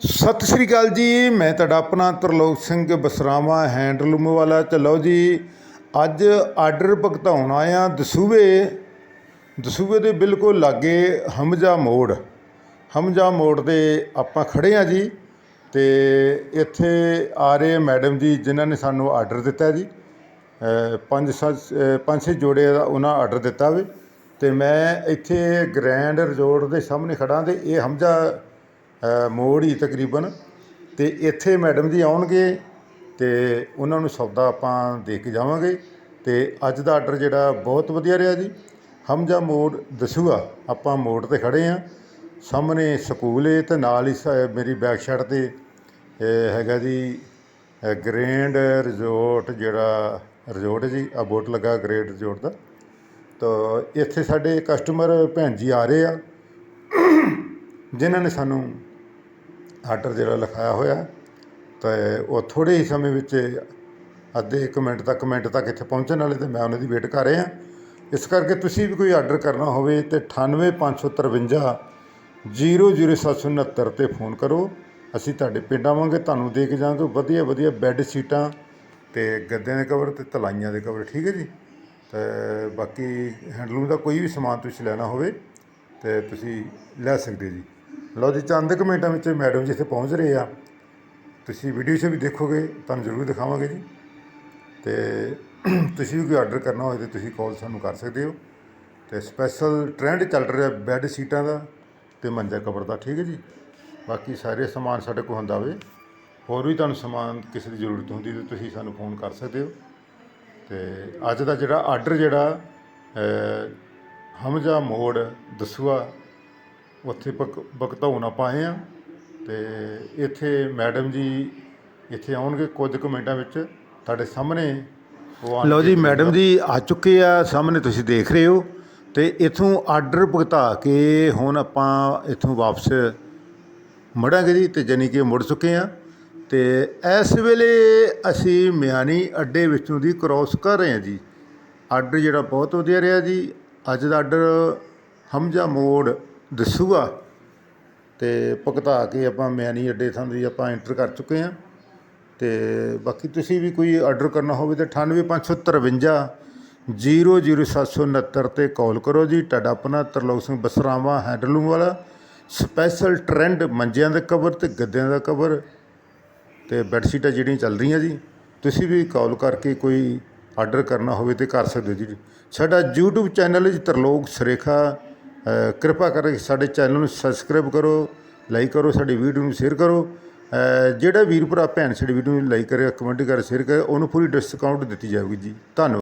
ਸਤਿ ਸ੍ਰੀ ਅਕਾਲ ਜੀ, ਮੈਂ ਤੁਹਾਡਾ ਆਪਣਾ ਤਰਲੋਕ ਸਿੰਘ ਬਸਰਾਵਾ ਹੈਂਡਲੂਮ ਵਾਲਾ ਚਲੋ ਜੀ, ਅੱਜ ਆਰਡਰ ਭੁਗਤਾਉਣ ਆਇਆ ਦਸੂਵੇ। ਦਸੂਵੇ ਦੇ ਬਿਲਕੁਲ ਲਾਗੇ ਹਮਜਾ ਮੋੜ। ਹਮਜਾ ਮੋੜ ਤੇ ਆਪਾਂ ਖੜੇ ਆ ਜੀ ਤੇ ਇੱਥੇ ਆ ਰਹੇ ਮੈਡਮ ਜੀ, ਜਿਨ੍ਹਾਂ ਨੇ ਸਾਨੂੰ ਆਰਡਰ ਦਿੱਤਾ ਜੀ। ਪੰਜ ਸੱਤ ਪੰਜ ਛੇ ਜੋੜੇ ਦਾ ਉਹਨਾਂ ਆਰਡਰ ਦਿੱਤਾ ਵੇ। ਤੇ ਮੈਂ ਇੱਥੇ ਗ੍ਰੈਂਡ ਰਿਜ਼ੋਰਟ ਦੇ ਸਾਹਮਣੇ ਖੜਾ ਤੇ ਇਹ ਹਮਜਾ ਮੋੜ ਹੀ ਤਕਰੀਬਨ। ਅਤੇ ਇੱਥੇ ਮੈਡਮ ਜੀ ਆਉਣਗੇ ਅਤੇ ਉਹਨਾਂ ਨੂੰ ਸੌਦਾ ਆਪਾਂ ਦੇ ਕੇ ਜਾਵਾਂਗੇ। ਅਤੇ ਅੱਜ ਦਾ ਆਰਡਰ ਜਿਹੜਾ ਬਹੁਤ ਵਧੀਆ ਰਿਹਾ ਜੀ। ਹਮਜਾ ਮੋੜ ਦਸੂਆ ਆਪਾਂ ਮੋੜ ਤੇ ਖੜ੍ਹੇ ਹਾਂ ਸਾਹਮਣੇ ਸਕੂਲ ਏ ਅਤੇ ਨਾਲ ਹੀ ਸ- ਮੇਰੀ ਬੈਕ ਸਾਈਡ ਤੇ ਹੈਗਾ ਜੀ ਗ੍ਰੈਂਡ ਰਿਜ਼ੋਰਟ ਜਿਹੜਾ ਰਿਜ਼ੋਰਟ ਜੀ ਆ ਬੋਟ ਲੱਗਾ ਗ੍ਰੈਂਡ ਰਿਜ਼ੋਰਟ ਦਾ। ਤਾਂ ਇੱਥੇ ਸਾਡੇ ਕਸਟਮਰ ਭੈਣ ਜੀ ਆ ਰਹੇ ਆ। ਜਿਨ੍ਹਾਂ ਨੇ ਸਾਨੂੰ ਆਰਡਰ ਜਿਹੜਾ ਲਿਖਾਇਆ ਹੋਇਆ, ਤੇ ਉਹ ਥੋੜੇ ਹੀ ਸਮੇਂ ਵਿੱਚ ਅੱਧੇ ਇੱਕ ਮਿੰਟ ਤੱਕ ਮਿੰਟ ਤੱਕ ਇੱਥੇ ਪਹੁੰਚਣ ਵਾਲੇ ਤੇ ਮੈਂ ਉਹਨਾਂ ਦੀ ਵੇਟ ਕਰ ਰਿਹਾ। ਇਸ ਕਰਕੇ ਤੁਸੀਂ ਵੀ ਕੋਈ ਆਰਡਰ ਕਰਨਾ ਹੋਵੇ ਤੇ 98553 00769 ਤੇ ਫੋਨ ਕਰੋ। ਅਸੀਂ ਤੁਹਾਡੇ ਪਿੰਡ ਆਵਾਂਗੇ, ਤੁਹਾਨੂੰ ਦੇ ਕੇ ਜਾਵਾਂਗੇ। ਵਧੀਆ ਵਧੀਆ ਬੈੱਡ ਸੀਟਾਂ ਤੇ ਗੱਦਿਆਂ ਦੇ ਕਵਰ ਤੇ ਤਲਾਈਆਂ ਦੇ ਕਵਰ, ਠੀਕ ਹੈ ਜੀ? ਤੇ ਬਾਕੀ ਹੈਂਡਲੂਮ ਦਾ ਕੋਈ ਵੀ ਸਮਾਨ ਤੁਸੀਂ ਲੈਣਾ ਹੋਵੇ ਤੇ ਤੁਸੀਂ ਲੈ ਸਕਦੇ ਜੀ। ਲਓ ਜੀ ਚੰਦ ਕੁ ਮਿੰਟਾਂ ਵਿੱਚ ਮੈਡਮ ਜੀ ਇੱਥੇ ਪਹੁੰਚ ਰਹੇ ਆ। ਤੁਸੀਂ ਵੀਡੀਓ 'ਚ ਵੀ ਦੇਖੋਗੇ ਤੁਹਾਨੂੰ ਜ਼ਰੂਰ ਦਿਖਾਵਾਂਗੇ ਜੀ। ਤੇ ਤੁਸੀਂ ਵੀ ਕੋਈ ਆਰਡਰ ਕਰਨਾ ਹੋਵੇ ਤੇ ਤੁਸੀਂ ਕਾਲ ਸਾਨੂੰ ਕਰ ਸਕਦੇ ਹੋ। ਤੇ ਸਪੈਸ਼ਲ ਟ੍ਰੈਂਡ ਚੱਲ ਰਿਹਾ ਬੈੱਡ ਸੀਟਾਂ ਦਾ ਤੇ ਮੰਜਾ ਕਵਰ ਦਾ ਠੀਕ ਹੈ ਜੀ? ਬਾਕੀ ਸਾਰੇ ਸਮਾਨ ਸਾਡੇ ਕੋਲ ਹੁੰਦਾ ਹੋਵੇ ਹੋਰ ਵੀ ਤੁਹਾਨੂੰ ਸਮਾਨ ਕਿਸੇ ਦੀ ਜ਼ਰੂਰਤ ਹੁੰਦੀ ਤੇ ਤੁਸੀਂ ਸਾਨੂੰ ਫੋਨ ਕਰ ਸਕਦੇ ਹੋ। ਤੇ ਅੱਜ ਦਾ ਜਿਹੜਾ ਆਰਡਰ ਜਿਹੜਾ ਅ, ਹਮਜਾ ਮੋੜ ਦਸੂਆ ਉੱਥੇ ਭਗ ਭਗਤਾਉਣ ਆਪਾਂ ਆਏ ਆ ਤੇ ਇੱਥੇ ਮੈਡਮ ਜੀ ਇੱਥੇ ਆਉਣਗੇ ਕੁਝ ਕੁ ਮਿੰਟਾਂ ਵਿੱਚ ਤੁਹਾਡੇ ਸਾਹਮਣੇ ਉਹ ਲਓ ਜੀ ਮੈਡਮ ਜੀ ਆ ਚੁੱਕੇ ਆ ਸਾਹਮਣੇ ਤੁਸੀਂ ਦੇਖ ਰਹੇ ਹੋ ਤੇ ਇਥੋਂ ਆਰਡਰ ਭੁਗਤਾ ਕੇ ਹੁਣ ਆਪਾਂ ਇਥੋਂ ਵਾਪਸ ਮੁੜਾਂਗੇ ਜੀ ਤੇ ਜਾਣੀ ਕਿ ਮੁੜ ਚੁੱਕੇ ਆ ਤੇ ਇਸ ਵੇਲੇ ਅਸੀਂ ਮਿਆਣੀ ਅੱਡੇ ਵਿੱਚੋਂ ਦੀ ਕ੍ਰੋਸ ਕਰ ਰਹੇ ਹਾਂ ਜੀ। ਆਰਡਰ ਜਿਹੜਾ ਬਹੁਤ ਵਧੀਆ ਰਿਹਾ ਜੀ। ਅੱਜ ਦਾ ਆਰਡਰ ਹਮਜਾ ਮੋੜ ਦੱਸੂਗਾ। ਅਤੇ ਭੁਗਤਾ ਕੇ ਆਪਾਂ ਮਿਆਨੀ ਅੱਡੇ ਥਾਂ ਦੀ ਆਪਾਂ ਐਂਟਰ ਕਰ ਚੁੱਕੇ ਹਾਂ। ਅਤੇ ਬਾਕੀ ਤੁਸੀਂ ਵੀ ਕੋਈ ਆਰਡਰ ਕਰਨਾ ਹੋਵੇ ਤਾਂ 98553 00769 ਤੇ ਕਾਲ ਕਰੋ ਜੀ। ਤੁਹਾਡਾ ਆਪਣਾ ਤਰਲੋਕ ਸਿੰਘ ਬਸਰਾਵਾ ਹੈਂਡਲੂਮ ਵਾਲਾ। ਸਪੈਸ਼ਲ ਟ੍ਰੈਂਡ ਮੰਜਿਆਂ ਦਾ ਕਵਰ ਅਤੇ ਗੱਦਿਆਂ ਦਾ ਕਵਰ ਅਤੇ ਬੈੱਡਸ਼ੀਟਾਂ ਜਿਹੜੀਆਂ ਚੱਲ ਰਹੀਆਂ ਜੀ, ਤੁਸੀਂ ਵੀ ਕਾਲ ਕਰਕੇ ਕੋਈ ਆਰਡਰ ਕਰਨਾ ਹੋਵੇ ਤੇ ਕਰ ਸਕਦੇ ਹੋ ਜੀ। ਸਾਡਾ YouTube ਚੈਨਲ ਜੀ ਤਰਲੋਕ ਸਰੇਖਾ। ਕਿਰਪਾ ਕਰਕੇ ਸਾਡੇ ਚੈਨਲ ਨੂੰ ਸਬਸਕ੍ਰਾਈਬ ਕਰੋ ਲਾਈਕ ਕਰੋ, ਸਾਡੀ ਵੀਡੀਓ ਨੂੰ ਸ਼ੇਅਰ ਕਰੋ। ਜਿਹੜਾ ਵੀਰ ਭਰਾ ਭੈਣ ਸਾਡੀ ਵੀਡੀਓ ਨੂੰ ਲਾਈਕ ਕਰੇ ਕਮੈਂਟ ਕਰੇ ਸ਼ੇਅਰ ਕਰੇ ਉਹਨੂੰ ਪੂਰੀ ਡਿਸਕਾਊਂਟ ਦਿੱਤੀ ਜਾਵੇਗੀ ਜੀ। ਧੰਨਵਾਦ।